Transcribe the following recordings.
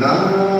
Nada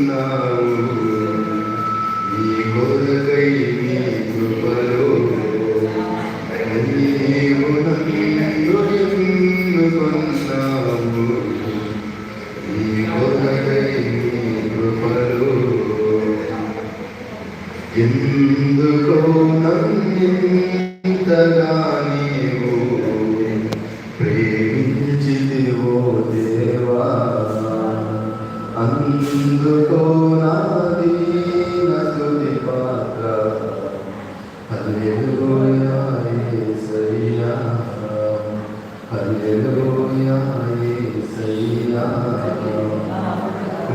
ఉన్నాము నీ కొరకై నీ కృపలో నీవు నన్ను కొనసాము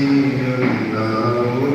മനസ്സിലുണ്ടാവും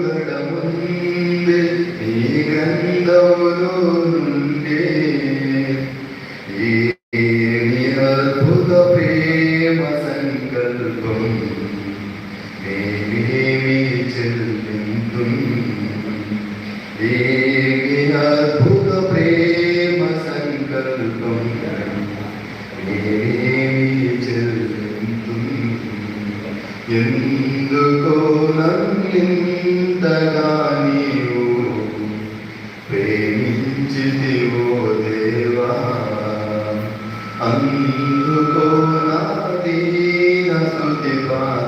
ఎందుకో నందింతగా నీవు ప్రేమించితివో దేవా అందుకో నా దేవ Eva